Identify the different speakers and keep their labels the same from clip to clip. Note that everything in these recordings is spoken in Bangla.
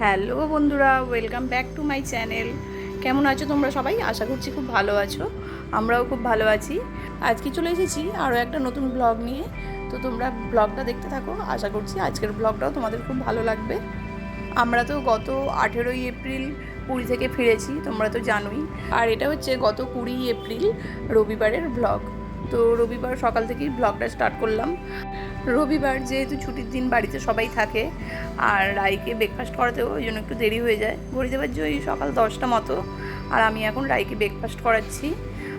Speaker 1: হ্যালো বন্ধুরা welcome back to my channel কেমন আছো তোমরা সবাই? আশা করছি খুব ভালো আছো। আমরাও খুব ভালো আছি। আজকে চলে এসেছি আরও একটা নতুন ব্লগ নিয়ে। তো তোমরা ব্লগটা দেখতে থাকো। আশা করছি আজকের ব্লগটাও তোমাদের খুব ভালো লাগবে। আমরা তো গত আঠেরোই এপ্রিল পুরী থেকে ফিরেছি, তোমরা তো জানোই। আর এটা হচ্ছে গত কুড়ি এপ্রিল রবিবারের ব্লগ তো রবিবার সকাল থেকেই ব্লগটা স্টার্ট করলাম। রবিবার যেহেতু ছুটির দিন বাড়িতে সবাই থাকে, আর রাইকে ব্রেকফাস্ট করাতেও ওই জন্য একটু দেরি হয়ে যায়। ঘড়িতে বাজছে ওই সকাল দশটা মতো, আর আমি এখন রাইকে ব্রেকফাস্ট করাচ্ছি।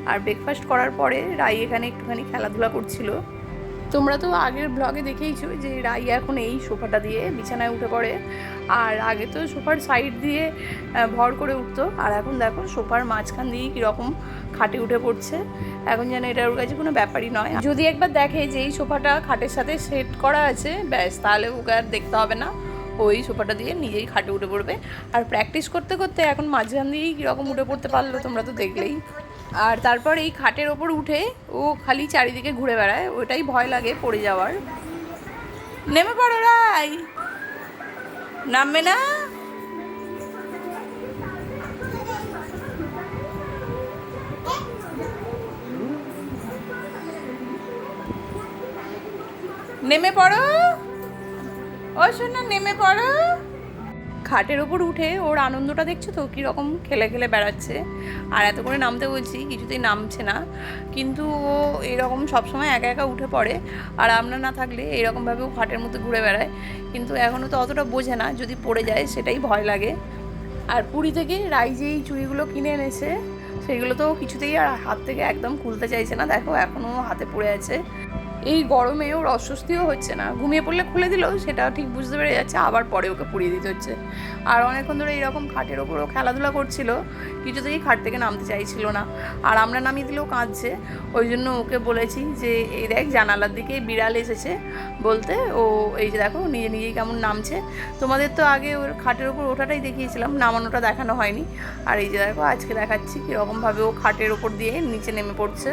Speaker 1: আর ব্রেকফাস্ট করার পরে রাই এখানে একটুখানি খেলাধুলা করছিল। তোমরা তো আগের ব্লগে দেখেইছো যে রাই এখন এই সোফাটা দিয়ে বিছানায় উঠে পড়ে। আর আগে তো সোফার সাইড দিয়ে ভর করে উঠতো। আর এখন দেখো সোফার মাঝখান দিয়ে কীরকম খাটে উঠে পড়ছে। এখন যেন এটা ওর কাছে কোনো ব্যাপারই নয়। যদি একবার দেখে যে এই সোফাটা খাটের সাথে সেট করা আছে, ব্যাস, তাহলে ওকে আর দেখতে হবে না। ওই সোফাটা দিয়ে নিজেই খাটে উঠে পড়বে। আর প্র্যাকটিস করতে করতে এখন মাঝখান দিয়েই কীরকম উঠে পড়তে পারল তোমরা তো দেখলেই। আর তারপর এই খাটের ওপর উঠে ও খালি চারিদিকে ঘুরে বেড়ায়, ওটাই ভয় লাগে পড়ে যাওয়ার। নেমে পড়ো রাই নামবে না? নেমে পড়ো? ও শোনা, নেমে পড়ো। খাটের ওপর উঠে ওর আনন্দটা দেখছ তো? কীরকম খেলে খেলে বেড়াচ্ছে। আর এত করে নামতে বলছি, কিছুতেই নামছে না। কিন্তু ও এরকম সবসময় একা একা উঠে পড়ে। আর আমরা না থাকলে এরকমভাবে ও খাটের মধ্যে ঘুরে বেড়ায়। কিন্তু এখনও তো অতটা বোঝে না, যদি পড়ে যায় সেটাই ভয় লাগে। আর পুরী থেকে রাই যেই চুড়িগুলো কিনে এনেছে, সেগুলো তো কিছুতেই আর হাত থেকে একদম খুলতে চাইছে না। দেখো এখনও হাতে পড়ে আছে। এই গরমে ওর অস্বস্তিও হচ্ছে না। ঘুমিয়ে পড়লে খুলে দিলেও সেটা ঠিক বুঝতে পেরে যাচ্ছে, আবার পরে ওকে পুড়িয়ে দিতে হচ্ছে। আর অনেকক্ষণ ধরে এইরকম খাটের ওপর ও খেলাধুলা করছিল, কিছুতেই খাট থেকে নামতে চাইছিল না। আর আমরা নামিয়ে দিলেও কাঁদছে, ওই জন্য ওকে বলেছি যে, এই দেখ, জানালার দিকে বিড়াল এসেছে। বলতে ও, এই যে দেখো, নিজে নিজেই কেমন নামছে। তোমাদের তো আগে ওর খাটের ওপর ওঠাটাই দেখিয়েছিলাম, নামানোটা দেখানো হয়নি। আর এই যে দেখো, আজকে দেখাচ্ছি কীরকমভাবে ও খাটের ওপর দিয়ে নিচে নেমে পড়ছে।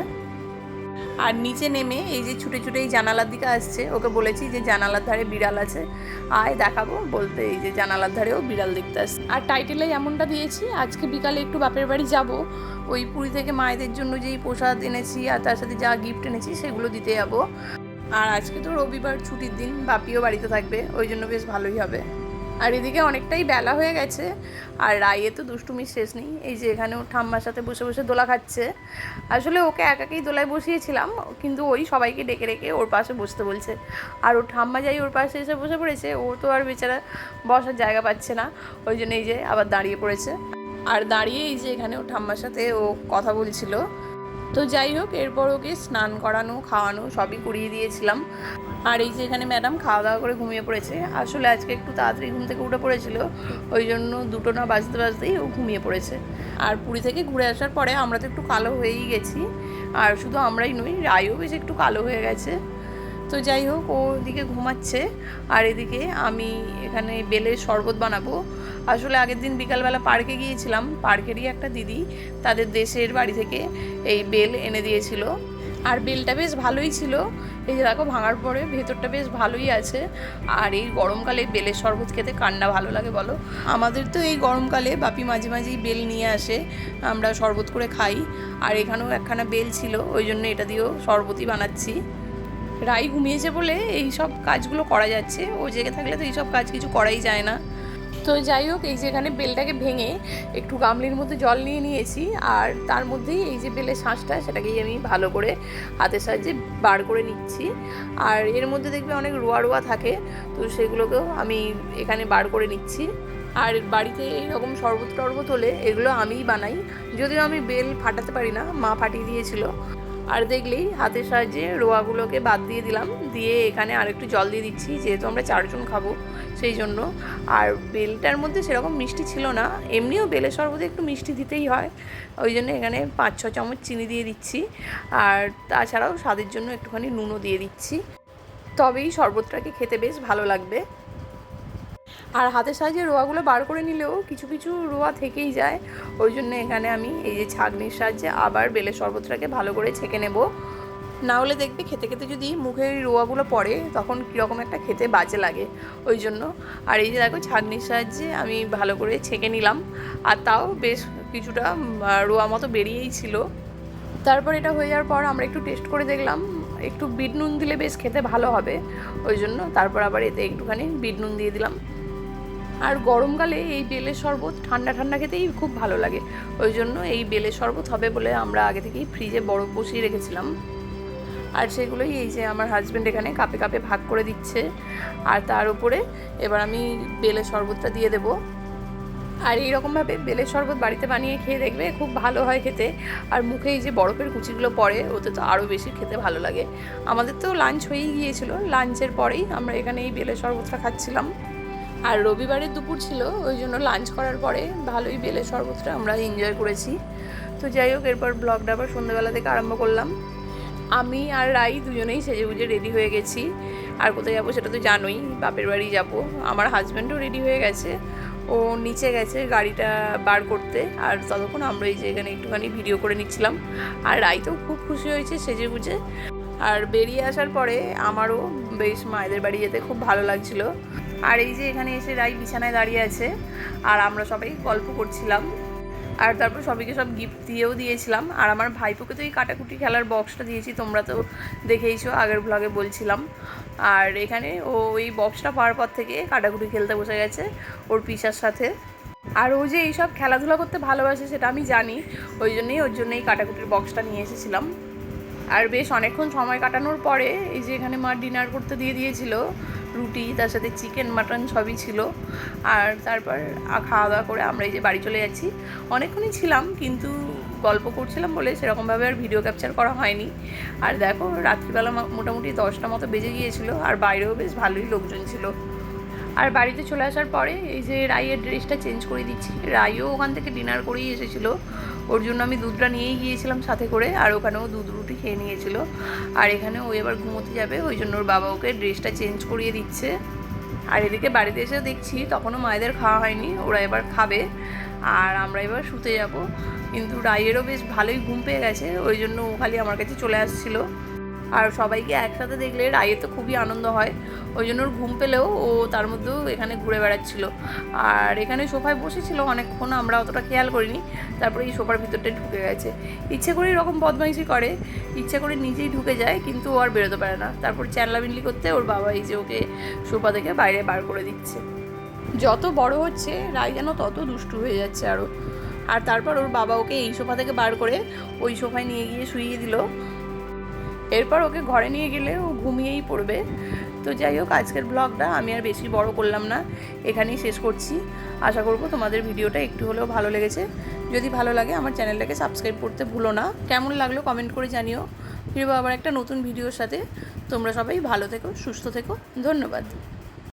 Speaker 1: আর নিচে নেমে এই যে ছুটে ছুটে এই জানালার দিকে আসছে, ওকে বলেছি যে জানালার ধারে বিড়াল আছে, আয় দেখাবো, বলতে এই যে জানালার ধারেও বিড়াল দেখতে আসছে। আর টাইটেলে এমনটা দিয়েছি, আজকে বিকালে একটু বাপের বাড়ি যাব, ওই পুরী থেকে মায়েদের জন্য যেই প্রসাদ এনেছি আর তার সাথে যা গিফট এনেছি সেগুলো দিতে যাব। আর আজকে তো রবিবার ছুটির দিন, বাপিও বাড়িতে থাকবে, ওই জন্য বেশ ভালোই হবে। আর এদিকে অনেকটাই বেলা হয়ে গেছে, আর রায়ে তো দুষ্টুমির শেষ নেই। এই যে এখানে ও ঠাম্মার সাথে বসে বসে দোলা খাচ্ছে। আসলে ওকে একাকেই দোলায় বসিয়েছিলাম, কিন্তু ওই সবাইকে ডেকে ডেকে ওর পাশে বসতে বলছে। আর ওর ঠাম্মা যাই ওর পাশে এসে বসে পড়েছে, ও তো আর বেচারা বসার জায়গা পাচ্ছে না। ওই জন্য এই যে আবার দাঁড়িয়ে পড়েছে। আর দাঁড়িয়ে এই যে এখানে ও ঠাম্মার সাথে ও কথা বলছিল। তো যাই হোক, এরপর ওকে স্নান করানো, খাওয়ানো সবই করিয়ে দিয়েছিলাম। আর এই যে এখানে ম্যাডাম খাওয়া দাওয়া করে ঘুমিয়ে পড়েছে। আসলে আজকে একটু তাড়াতাড়ি ঘুম থেকে উঠে পড়েছিল। ওই জন্য দুটো না বাজতে বাজতেই ও ঘুমিয়ে পড়েছে। আর পুরী থেকে ঘুরে আসার পরে আমরা তো একটু কালো হয়েই গেছি। আর শুধু আমরাই নই, রায়ও বেশ একটু কালো হয়ে গেছে। তো যাই হোক, ও ওদিকে ঘুমাচ্ছে আর এদিকে আমি এখানে বেলের শরবত বানাবো। আসলে আগের দিন বিকালবেলা পার্কে গিয়েছিলাম, পার্কেরই একটা দিদি তাদের দেশের বাড়ি থেকে এই বেল এনে দিয়েছিল। আর বেলটা বেশ ভালোই ছিল, এই যে দেখো ভাঙার পরে ভেতরটা বেশ ভালোই আছে। আর এই গরমকালে বেলের শরবত খেতে কান্না ভালো লাগে বলো। আমাদের তো এই গরমকালে বাপি মাঝে মাঝেই বেল নিয়ে আসে, আমরা শরবত করে খাই। আর এখানেও একখানা বেল ছিল, ওই জন্য এটা দিয়েও শরবতই বানাচ্ছি। রাই ঘুমিয়েছে বলে এই সব কাজগুলো করা যাচ্ছে। ও জেগে থাকলে তো এইসব কাজ কিছু করাই যায় না। তো যাই হোক, এই যে এখানে বেলটাকে ভেঙে একটু গামলির মধ্যে জল নিয়ে নিয়েছি আর তার মধ্যেই এই যে বেলের শাঁসটা, সেটাকেই আমি ভালো করে হাতের সাহায্যে বার করে নিচ্ছি। আর এর মধ্যে দেখবে অনেক রোয়া রোয়া থাকে, তো সেগুলোকেও আমি এখানে বার করে নিচ্ছি। আর বাড়িতে এরকম শরবত টরবত হলে এগুলো আমিই বানাই। যদিও আমি বেল ফাটাতে পারি না, মা ফাটিয়ে দিয়েছিল। আর দেখলেই হাতের সাহায্যে রোয়াগুলোকে বাদ দিয়ে দিলাম, দিয়ে এখানে আর একটু জল দিয়ে দিচ্ছি, যেহেতু আমরা চারজন খাব সেই জন্য। আর বেলটার মধ্যে সেরকম মিষ্টি ছিল না, এমনিও বেলের শরবতে একটু মিষ্টি দিতেই হয়, ওই জন্য এখানে পাঁচ, ছ চামচ চিনি দিয়ে দিচ্ছি। আর তাছাড়াও স্বাদের জন্য একটুখানি নুনও দিয়ে দিচ্ছি। তবেই শরবতটাকে খেতে বেশ ভালো লাগবে। আর হাতের সাহায্যে রোয়াগুলো বার করে নিলেও কিছু কিছু রোয়া থেকেই যায়। ওই জন্য এখানে আমি এই যে ছাগনির সাহায্যে আবার বেলের শরবতটাকে ভালো করে ছেঁকে নেব। না হলে দেখবে খেতে খেতে যদি মুখে ওই রোয়াগুলো পড়ে, তখন কীরকম একটা খেতে বাজে লাগে। ওই জন্য। আর এই যে দেখো ছাঁকনির সাহায্যে আমি ভালো করে ছেঁকে নিলাম। আর তাও বেশ কিছুটা রোয়া মতো বেরিয়েই ছিল। তারপর এটা হয়ে যাওয়ার পর আমরা একটু টেস্ট করে দেখলাম, একটু বিট নুন দিলে বেশ খেতে ভালো হবে। ওই জন্য তারপর আবার এতে একটুখানি বিট নুন দিয়ে দিলাম। আর গরমকালে এই বেলের শরবত ঠান্ডা ঠান্ডা খেতেই খুব ভালো লাগে। ওই জন্য এই বেলের শরবত হবে বলে আমরা আগে থেকেই ফ্রিজে বরফ বসিয়ে রেখেছিলাম। আর সেগুলোই এই যে আমার হাজব্যান্ড এখানে কাপে কাপে ভাগ করে দিচ্ছে। আর তার উপরে এবার আমি বেলের শরবতটা দিয়ে দেবো। আর এইরকমভাবে বেলের শরবত বাড়িতে বানিয়ে খেয়ে দেখবে খুব ভালো হয় খেতে। আর মুখে এই যে বরফের কুচিগুলো পড়ে, ওতে তো আরও বেশি খেতে ভালো লাগে। আমাদের তো লাঞ্চ হয়েই গিয়েছিল। লাঞ্চের পরেই আমরা এখানে এই বেলের শরবতটা খাচ্ছিলাম। আর রবিবারের দুপুর ছিল, ওই জন্য লাঞ্চ করার পরে ভালোই বেলে শরবতটা আমরা এনজয় করেছি। তো যাই হোক, এরপর ব্লগটা আবার সন্ধ্যেবেলা থেকে আরম্ভ করলাম। আমি আর রাই দুজনেই সেজে গুজে রেডি হয়ে গেছি। আর কোথায় যাব সেটা তো জানোই, বাপের বাড়ি যাব। আমার হাজব্যান্ডও রেডি হয়ে গেছে। ও নিচে গেছে গাড়িটা বার করতে। আর ততক্ষণ আমরা এই যে এখানে একটুখানি ভিডিও করে নিচ্ছিলাম। আর রাই তো খুব খুশি হয়েছে সেজে গুজে আর বেরিয়ে আসার পরে আমারও বেশ মায়েদের বাড়ি যেতে খুব ভালো লাগছিল। আর এই যে এখানে এসে রাই বিছানায় দাঁড়িয়ে আছে, আর আমরা সবাই গল্প করছিলাম। আর তারপর সবাইকে সব গিফট দিয়েও দিয়েছিলাম। আর আমার ভাইপোকে তো এই কাটাকুটি খেলার বক্সটা দিয়েছি, তোমরা তো দেখেইছো, আগের ব্লগে বলছিলাম। আর এখানে ও ওই বক্সটা পাওয়ার পর থেকে কাটাকুটি খেলতে বসে গেছে ওর পিসার সাথে। আর ও যে এইসব খেলাধুলা করতে ভালোবাসে সেটা আমি জানি, ওই জন্যই ওর জন্য এই কাটাকুটির বক্সটা নিয়ে এসেছিলাম। আর বেশ অনেকক্ষণ সময় কাটানোর পরে এই যে এখানে মা ডিনার করতে দিয়ে দিয়েছিল, রুটি, তার সাথে চিকেন মাটন সবই ছিল। আর তারপর খাওয়া দাওয়া করে আমরা এই যে বাড়ি চলে যাচ্ছি। অনেকক্ষণই ছিলাম কিন্তু গল্প করছিলাম বলে সেরকমভাবে আর ভিডিও ক্যাপচার করা হয়নি। আর দেখো, রাত্রিবেলা মোটামুটি দশটা মতো বেজে গিয়েছিল, আর বাইরেও বেশ ভালোই লোকজন ছিল। আর বাড়িতে চলে আসার পরে এই যে রাইয়ের ড্রেসটা চেঞ্জ করে দিচ্ছি। রাইও ওখান থেকে ডিনার করেই এসেছিল। ওর জন্য আমি দুধটা নিয়েই গিয়েছিলাম সাথে করে, আর ওখানেও দুধ রুটি খেয়ে নিয়েছিল। আর এখানে ও এবার ঘুমোতে যাবে, ওই জন্য ওর বাবা ওকে ড্রেসটা চেঞ্জ করিয়ে দিচ্ছে। আর এদিকে বাড়িতে এসে দেখছি তখনও মায়েদের খাওয়া হয়নি, ওরা এবার খাবে। আর আমরা এবার শুতে যাব। কিন্তু রাইয়েরও বেশ ভালোই ঘুম পেয়ে গেছে, ওই জন্য ও খালি আমার কাছে চলে আসছিল। আর সবাইকে একসাথে দেখলে রায়ের তো খুবই আনন্দ হয়। ওই জন্য ওর ঘুম পেলেও ও তার মধ্যেও এখানে ঘুরে বেড়াচ্ছিল। আর এখানে সোফায় বসেছিল অনেকক্ষণ, আমরা অতটা খেয়াল করিনি। তারপরে এই সোফার ভিতরটায় ঢুকে গেছে। ইচ্ছে করে এরকম বদমাইশি করে, ইচ্ছে করে নিজেই ঢুকে যায়, কিন্তু ও আর বেরোতে পারে না। তারপর চ্যানলাবিনলি করতে ওর বাবা এই যে ওকে সোফা থেকে বাইরে বার করে দিচ্ছে। যত বড় হচ্ছে রায় যেন তত দুষ্টু হয়ে যাচ্ছে আরও। আর তারপর ওর বাবা ওকে এই সোফা থেকে বার করে ওই সোফায় নিয়ে গিয়ে শুইয়ে দিল। এরপর ওকে ঘরে নিয়ে গেলে ও ঘুমিয়েই পড়বে। তো যাই হোক, আজকের ব্লগটা আমি আর বেশি বড় করলাম না, এখানেই শেষ করছি। আশা করব তোমাদের ভিডিওটা একটু হলেও ভালো লেগেছে। যদি ভালো লাগে আমার চ্যানেলটাকে সাবস্ক্রাইব করতে ভুলো না। কেমন লাগল কমেন্ট করে জানিও। ফিরবো আবার একটা নতুন ভিডিওর সাথে। তোমরা সবাই ভালো থেকো, সুস্থ থেকো। ধন্যবাদ।